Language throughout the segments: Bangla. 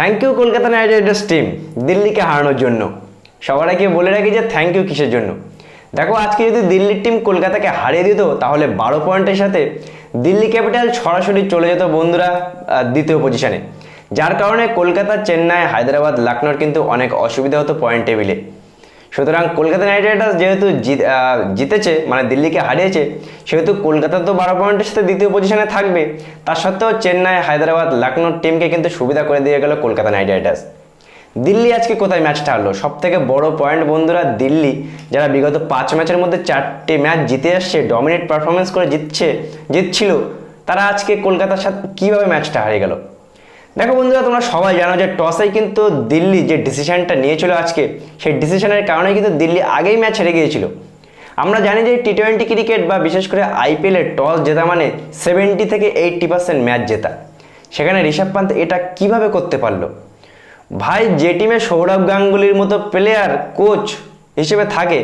Thank you Kolkata Knight Riders team দিল্লিকে হারানোর জন্য। সবার আগে বলে রাখি যে থ্যাংক ইউ কিসের জন্য? দেখো, আজকে যদি দিল্লির টিম কলকাতাকে হারিয়ে দিত, তাহলে বারো পয়েন্টের সাথে দিল্লি ক্যাপিটাল সরাসরি চলে যেত বন্ধুরা দ্বিতীয় পজিশানে যার কারণে কলকাতা, চেন্নাই, হায়দ্রাবাদ, লখনৌর কিন্তু অনেক অসুবিধা হতো পয়েন্ট টেবিলে সুতরাং কলকাতা নাইট রাইডার্স যেহেতু জিত- জিতেছে মানে দিল্লিকে হারিয়েছে, সেহেতু কলকাতা তো বারো পয়েন্টের সাথে দ্বিতীয় পজিশনে থাকবে। তার সত্ত্বেও চেন্নাই, হায়দ্রাবাদ লখনৌ টিমকে কিন্তু সুবিধা করে দিয়ে গেল কলকাতা নাইট রাইডার্স। দিল্লি আজকে কোথায় ম্যাচটা হারলো? সব থেকে বড় পয়েন্ট বন্ধুরা দিল্লি, যারা বিগত পাঁচ ম্যাচের মধ্যে চারটি ম্যাচ জিতে আসছে ডমিনেট পারফরমেন্স করে জিতছে, জিতছিল, তারা আজকে কলকাতার সাথে কীভাবে ম্যাচটা হারিয়ে গেল? দেখো বন্ধুরা তোমরা সবাই জানো যে টসেই কিন্তু দিল্লি যে ডিসিশনটা নিয়েছিল আজকে সেই ডিসিশনের কারণে কিন্তু দিল্লি আগেই ম্যাচ হেরে গিয়েছিল। আমরা জানি যে টি টোয়েন্টি ক্রিকেট বা বিশেষ করে আইপিএলের টস জেতা মানে সেভেন্টি থেকে এইট্টি পার্সেন্ট ম্যাচ জেতা। সেখানে ঋষভ পান্ত এটা কীভাবে করতে পারল? ভাই যে টিমে সৌরভ গাঙ্গুলির মতো প্লেয়ার কোচ হিসেবে থাকে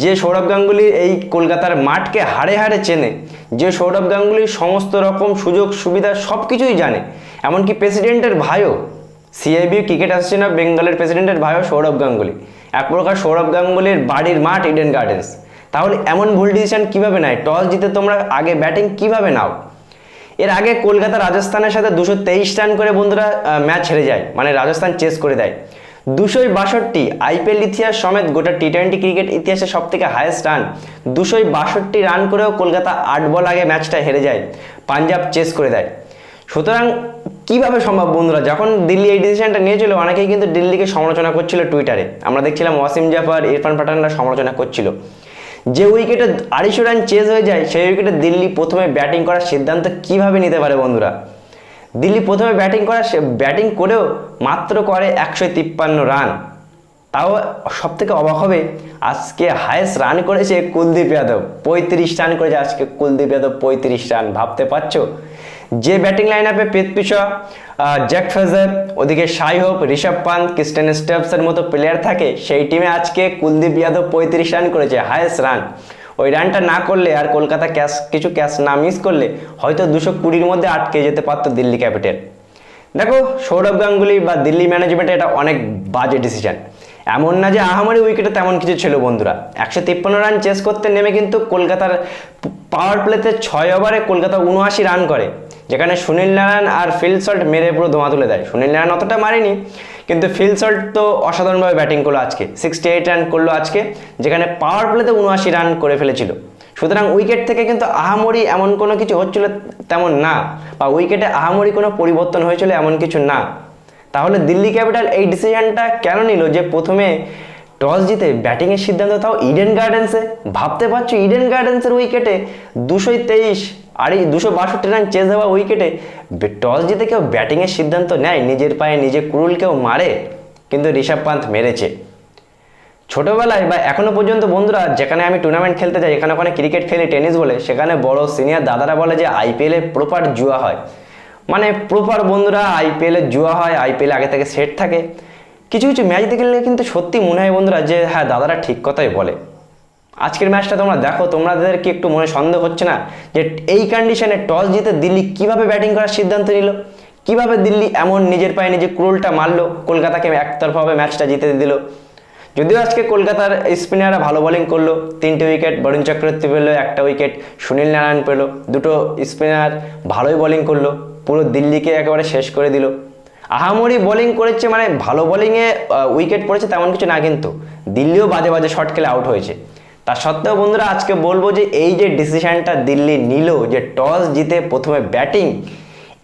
যে সৌরভ গাঙ্গুলি এই কলকাতার মাঠকে হাড়ে হাড়ে চেনে যে সৌরভ গাঙ্গুলির সমস্ত রকম সুযোগ সুবিধা সব কিছুই জানে এমনকি প্রেসিডেন্টের ভাইও সিআইবি ক্রিকেট অ্যাসোসিয়েশন অফ বেঙ্গলের প্রেসিডেন্টের ভাইও সৌরভ গাঙ্গুলি। এক প্রকার সৌরভ গাঙ্গুলির বাড়ির মাঠ ইডেন গার্ডেন্স তাহলে এমন ভুল ডিসিশন কীভাবে নেয়? টস জিতে তোমরা আগে ব্যাটিং কীভাবে নাও? এর আগে কলকাতা রাজস্থানের সাথে দুশো তেইশ রান করে বন্ধুরা ম্যাচ হেরে যায়। মানে রাজস্থান চেস করে দেয়। দুশোই বাষট্টি আইপিএল ইতিহাস সমেত গোটা টি টোয়েন্টি ক্রিকেট ইতিহাসে সব থেকে হায়েস্ট রান দুশোই বাষট্টি রান করেও কলকাতা আট বল আগে ম্যাচটা হেরে যায়। পাঞ্জাব চেস করে দেয়। সুতরাং কীভাবে সম্ভব বন্ধুরা? যখন দিল্লি এই ডিসিশনটা নিয়েছিল, অনেকেই কিন্তু দিল্লিকে সমালোচনা করছিল টুইটারে আমরা দেখছিলাম ওয়াসিম জাফর, ইরফান পাঠানরা সমালোচনা করছিল। যে উইকেটে আড়াইশো রান চেজ হয়ে যায়, সেই উইকেটে দিল্লি প্রথমে ব্যাটিং করার সিদ্ধান্ত কীভাবে নিতে পারে বন্ধুরা? দিল্লি প্রথমে ব্যাটিং করা ব্যাটিং করেও মাত্র করে একশো তিপ্পান্ন রান। তাও সব থেকে অবাক হবে, আজকে হায়েস্ট রান করেছে কুলদীপ যাদব। পঁয়ত্রিশ রান করেছে আজকে কুলদীপ যাদব, পঁয়ত্রিশ রান ভাবতে পারছ? যে ব্যাটিং লাইন আপে পেতপিসা জ্যাক ফেজার ওদিকে Shai Hope Rishabh Pant Tristan স্টেপসের মতো প্লেয়ার থাকে, সেই টিমে আজকে কুলদীপ যাদব পঁয়ত্রিশ রান করেছে হায়েস্ট রান ওই রানটা না করলে আর কলকাতা ক্যাশ কিছু ক্যাশ না মিস করলে হয়তো দুশো কুড়ির মধ্যে আটকে যেতে পারতো দিল্লি ক্যাপিটাল। দেখো, সৌরভ গাঙ্গুলি বা দিল্লি ম্যানেজমেন্টে এটা অনেক বাজে ডিসিশন এমন না যে আহামারি উইকেটে তেমন কিছু ছিল, বন্ধুরা। একশো তিপ্পান্ন রান চেস করতে নেমে কিন্তু কলকাতার পাওয়ার প্লেতে ছয় ওভারে কলকাতা উনআশি রান করে, যেখানে সুনীল নারায়ণ আর ফিল্ড সল্ট মেরে পুরো ধোঁয়া তুলে দেয়। সুনীল নারায়ণ অতটা মারেনি, কিন্তু ফিল সল্ট তো অসাধারণভাবে ব্যাটিং করল আজকে। সিক্সটি এইট রান করল আজকে, যেখানে পাওয়ার প্লেতে উনআশি রান করে ফেলেছিল। সুতরাং উইকেট থেকে কিন্তু আহামরি এমন কোনো কিছু হচ্ছিল তেমন না, বা উইকেটে আহামরি কোনো পরিবর্তন হয়েছিল এমন কিছু না। তাহলে দিল্লি ক্যাপিটাল এই ডিসিশনটা কেন নিল যে প্রথমে টস জিতে ব্যাটিংয়ের সিদ্ধান্ত তাও ইডেন গার্ডেন্সে ভাবতে পারছ ইডেন গার্ডেন্সের উইকেটে দুশোই তেইশ আর এই দুশো বাষট্টি রান চেস দেওয়া উইকেটে টস জিতে কেউ ব্যাটিংয়ের সিদ্ধান্ত নেয়? নিজের পায়ে নিজে কুরুল কেউ মারে? কিন্তু ঋষভ পান্ত মেরেছে। ছোটোবেলায় বা এখনও পর্যন্ত বন্ধুরা, যেখানে আমি টুর্নামেন্ট খেলতে যাই, এখানে ওখানে ক্রিকেট খেলি টেনিস বলে, সেখানে বড় সিনিয়র দাদারা বলে যে আইপিএলে প্রপার জুয়া হয়। মানে প্রপার বন্ধুরা আইপিএলে জুয়া হয় আইপিএল আগে থেকে সেট থাকে। কিছু কিছু ম্যাচ দেখলে কিন্তু সত্যি মনে হয় বন্ধুরা যে হ্যাঁ দাদারা ঠিক কথাই বলে। আজকের ম্যাচটা তোমরা দেখো তোমাদের কি একটু মনে সন্দেহ হচ্ছে না যে, এই কন্ডিশনে টস জিতে দিল্লি কীভাবে ব্যাটিং করার সিদ্ধান্ত নিল? কীভাবে দিল্লি এমন নিজের পায়ে নিজে ক্রোলটা মারলো? কলকাতাকে একতরফাভাবে ম্যাচটা জিতে দিল। যদিও আজকে কলকাতার স্পিনাররা ভালো বোলিং করল, তিনটে উইকেট বরুণ চক্রবর্তী পেল, একটা উইকেট সুনীল নারায়ণ পেল, দুটো স্পিনার ভালোই বোলিং করল। পুরো দিল্লিকে একেবারে শেষ করে দিল। আহামরি বোলিং করেছে মানে ভালো বোলিংয়ে উইকেট পড়েছে তেমন কিছু না কিন্তু দিল্লিও বাজে বাজে শট খেলে আউট হয়েছে। তা সত্ত্বেও বন্ধুরা আজকে বলব যে এই যে ডিসিশনটা দিল্লি নিল যে টস জিতে প্রথমে ব্যাটিং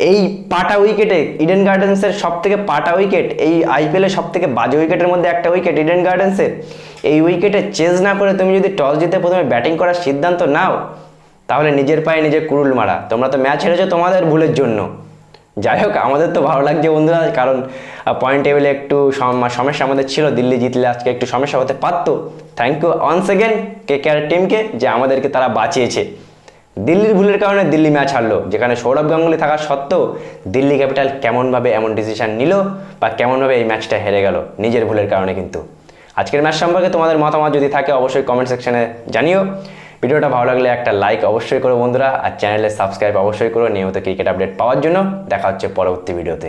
এই পাটা উইকেটে ইডেন গার্ডেন্সের সব থেকে পাটা উইকেট এই আইপিএলের সব থেকে বাজে উইকেটের মধ্যে একটা উইকেট ইডেন গার্ডেন্সের এই উইকেটে চেজ না করে তুমি যদি টস জিতে প্রথমে ব্যাটিং করার সিদ্ধান্ত নাও তাহলে নিজের পায়ে নিজে কুরুল মারা। তোমরা তো ম্যাচ হেরেছো তোমাদের ভুলের জন্য। যাই হোক, আমাদের তো ভালো লাগছে বন্ধুরা, কারণ পয়েন্ট টেবিলে একটু সম- সমস্যা আমাদের ছিল, দিল্লি জিতলে আজকে একটু সমস্যা হতে পারতো। Thank you once again K K টিমকে যে আমাদেরকে তারা বাঁচিয়েছে। দিল্লির ভুলের কারণে দিল্লি ম্যাচ হারলো, যেখানে সৌরভ গাঙ্গুলি থাকা সত্ত্বেও দিল্লি ক্যাপিটাল কেমনভাবে এমন ডিসিশন নিল বা কেমনভাবে এই ম্যাচটা হেরে গেল, নিজের ভুলের কারণে কিন্তু। আজকের ম্যাচ সম্পর্কে তোমাদের মতামত যদি থাকে, অবশ্যই কমেন্ট সেকশানে জানিও। ভিডিওটা ভালো লাগলে একটা লাইক অবশ্যই করো বন্ধুরা, আর চ্যানেলে সাবস্ক্রাইব অবশ্যই করো, নিয়মিত ক্রিকেট আপডেট পাওয়ার জন্য। দেখা হচ্ছে পরবর্তী ভিডিওতে।